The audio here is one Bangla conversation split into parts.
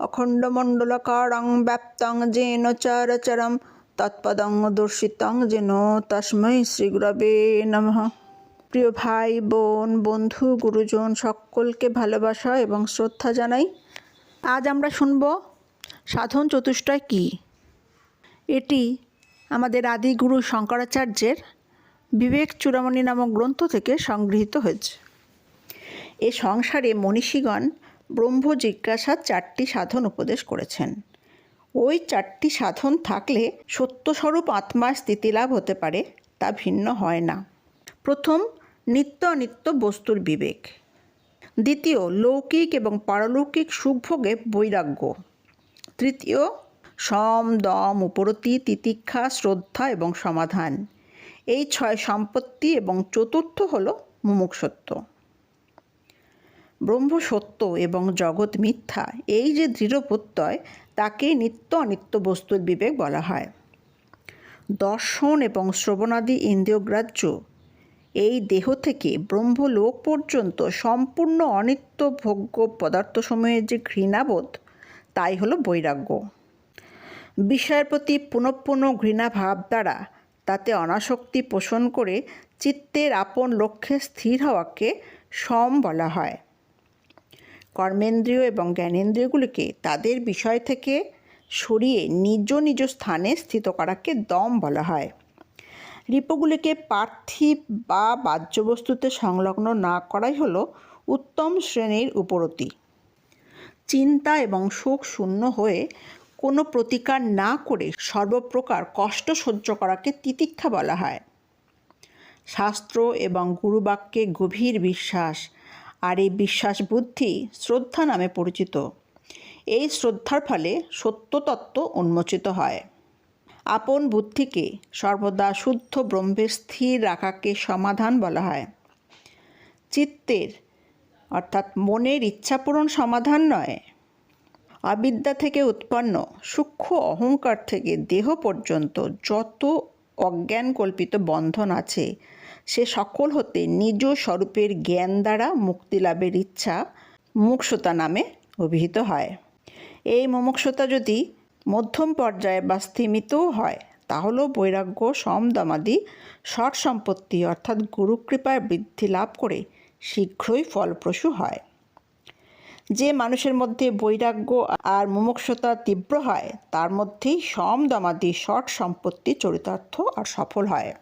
অখণ্ডমণ্ডলকারং ব্যাপ্তং যেন চরচরম তৎপদং দর্শিতং যেন তস্মৈ শ্রীগুরবে নমঃ প্রিয় ভাই বোন বন্ধু গুরুজন সকলকে ভালোবাসা এবং শ্রদ্ধা জানাই। আজ আমরা শুনব সাধন চতুষ্টয় কী? এটি আমাদের আদিগুরু শঙ্করাচার্যের বিবেক চূড়ামণি নামক গ্রন্থ থেকে সংগৃহীত হয়েছে। এ সংসারে মনীষীগণ ব্রহ্ম জিজ্ঞাসার চারটি সাধন উপদেশ করেছেন। ওই চারটি সাধন থাকলে সত্যস্বরূপ আত্মার স্থিতিলাভ হতে পারে, তা ভিন্ন হয় না। প্রথম, নিত্য অনিত্য বস্তুর বিবেক। দ্বিতীয়, লৌকিক এবং পারলৌকিক সুখভোগে বৈরাগ্য। তৃতীয়, সম, দম, উপরতি, তিতিক্ষা, শ্রদ্ধা এবং সমাধান। এই ছয় সম্পত্তি এবং চতুর্থ হল মুমুক্ষত্ব ব্রহ্ম সত্য এবং জগৎ মিথ্যা, এই যে দৃঢ় প্রত্যয়, তাকে নিত্য অনিত্য বস্তুর বিবেক বলা হয়। দর্শন এবং শ্রবণাদি ইন্দ্রিয়গ্রাহ্য এই দেহ থেকে ব্রহ্মলোক পর্যন্ত সম্পূর্ণ অনিত্য ভোগ্য পদার্থসমূহের যে ঘৃণাবোধ, তাই হলো বৈরাগ্য। বিষয়ের প্রতি পুনঃপুন ঘৃণা ভাব দ্বারা তাতে অনাসক্তি পোষণ করে চিত্তের আপন লক্ষ্যে স্থির হওয়াকে সম বলা হয়। কর্মেন্দ্রিয় এবং জ্ঞানেন্দ্রিয়গুলিকে তাদের বিষয় থেকে সরিয়ে নিজ নিজ স্থানে স্থিত করাকে দম বলা হয়। রিপগুলিকে পার্থিব বা বাহ্যবস্তুতে সংলগ্ন না করাই হল উত্তম শ্রেণির উপরতি। চিন্তা এবং শোক শূন্য হয়ে কোনো প্রতিকার না করে সর্বপ্রকার কষ্ট সহ্য করাকে তিতিক্ষা বলা হয়। শাস্ত্র এবং গুরুবাক্যে গভীর বিশ্বাস আর এই বিশ্বাস বুদ্ধি শ্রদ্ধা নামে পরিচিত। এই শ্রদ্ধার ফলে সত্যতত্ত্ব উন্মোচিত হয়। আপন বুদ্ধিকে সর্বদা শুদ্ধ ব্রহ্মে স্থির রাখাকে সমাধান বলা হয়। চিত্তের, অর্থাৎ মনের ইচ্ছাপূরণ সমাধান নয়। অবিদ্যা থেকে উৎপন্ন সূক্ষ্ম অহংকার থেকে দেহ পর্যন্ত যত অজ্ঞান কল্পিত বন্ধন আছে। সে সকল হতে নিজ স্বরূপের জ্ঞান দ্বারা মুক্তিলাভের ইচ্ছা মুমুক্ষতা নামে অভিহিত হয়। এই মুমুক্ষতা যদি মধ্যম পর্যায়ে বা স্থিমিতও হয়, তাহলেও বৈরাগ্য সমদমাদি ষট সম্পত্তি অর্থাৎ গুরুকৃপায় বৃদ্ধি লাভ করে শীঘ্রই ফলপ্রসূ হয়। যে মানুষের মধ্যে বৈরাগ্য আর মুমুক্ষতা তীব্র হয়, তার মধ্যেই সম দমাদি ষট সম্পত্তি, চরিতার্থ আর সফল হয়।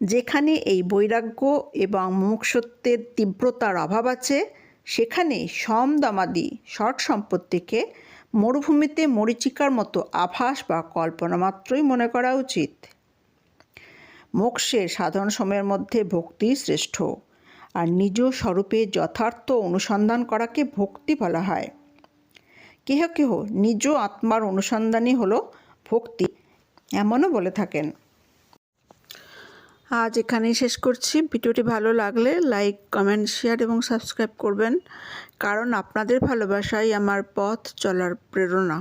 যেখানে এই বৈরাগ্য এবং মুমুক্ষত্বের তীব্রতার অভাব আছে, সেখানে সম দমাদি ষট সম্পত্তিকে মরুভূমিতে মরিচিকার মতো আভাস বা কল্পনা মাত্রই মনে করা উচিত। মোক্ষের সাধারণ সময়ের মধ্যে ভক্তি শ্রেষ্ঠ। আর নিজ স্বরূপে যথার্থ অনুসন্ধান করাকে ভক্তি বলা হয়। কেহ কেহ নিজ আত্মার অনুসন্ধানই হলো ভক্তি, এমনও বলে থাকেন। আজ এখানেই শেষ করছি। ভিডিওটি ভালো লাগলে লাইক, কমেন্ট, শেয়ার এবং সাবস্ক্রাইব করবেন, কারণ আপনাদের ভালোবাসাই আমার পথ চলার প্রেরণা।